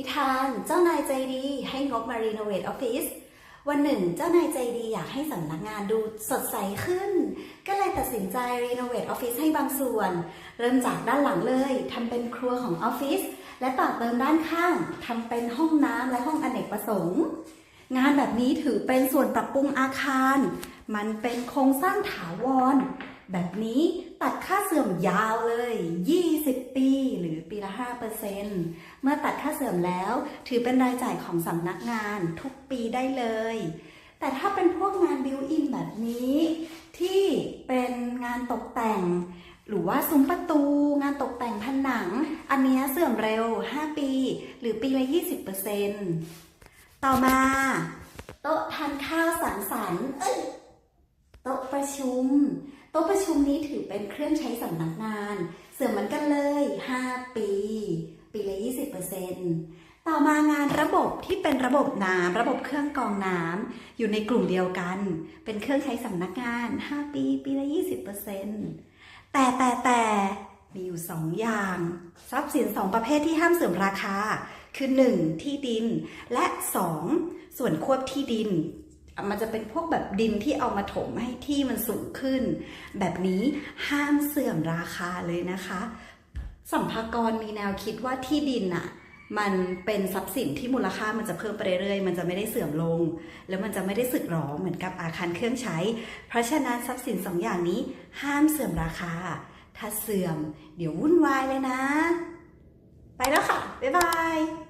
นิทานเจ้านายใจดีให้งบมารีโนเวทออฟฟิศวันหนึ่งเจ้านายใจดีอยากให้สำนักงานดูสดใสขึ้น ก็เลยตัดสินใจรีโนเวทออฟฟิศให้บางส่วน เริ่มจากด้านหลังเลยทำเป็นครัวของออฟฟิศและต่อเติมด้านข้างทำเป็นห้องน้ำและห้องอเนกประสงค์ งานแบบนี้ถือเป็นส่วนปรับปรุงอาคาร มันเป็นโครงสร้างถาวร แบบนี้ตัดค่าเสื่อมยาวเลย 20 ละ5%เมื่อตัดค่าเสื่อมแล้ว ถือเป็นรายจ่ายของสำนักงานทุกปีได้เลย แต่ถ้าเป็นพวกงานบิวอินแบบนี้ ที่เป็นงานตกแต่ง หรือว่าซุ้มประตู งานตกแต่งผนัง อันนี้เสื่อมเร็ว 5 ปี หรือปีละ 20%ต่อมา โต๊ะทานข้าวสังสรรค์โต๊ะประชุม โต๊ะประชุมนี้ถือเป็นเครื่องใช้สำนักงาน เสื่อมเหมือนกันเลย 5 ปี ปีละ 20%ต่อมางานระบบที่เป็นระบบน้ำระบบเครื่องกรองน้ำอยู่ในกลุ่มเดียวกัน เป็นเครื่องใช้สำนักงาน 5 ปี ปีละ 20%แต่แต่แต่มีอยู่ 2 อย่าง ทรัพย์สิน 2 ประเภทที่ห้ามเสื่อมราคา คือ 1. ที่ดิน และ 2. ส่วนควบที่ดิน มันจะเป็นพวกแบบดินที่เอามาถมให้ที่มันสูงขึ้น แบบนี้ห้ามเสื่อมราคาเลยนะคะ สัมภากรมีแนวคิดว่าที่ดินอะมันเป็นทรัพย์สินที่มูลค่ามันจะเพิ่มไปเรื่อยๆ มันจะไม่ได้เสื่อมลง แล้วมันจะไม่ได้สึกหรอเหมือนกับอาคารเครื่องใช้ เพราะฉะนั้นทรัพย์สินสองอย่างนี้ห้ามเสื่อมราคา ถ้าเสื่อม เดี๋ยววุ่นวายเลยนะ ไปแล้วค่ะ บ๊ายบาย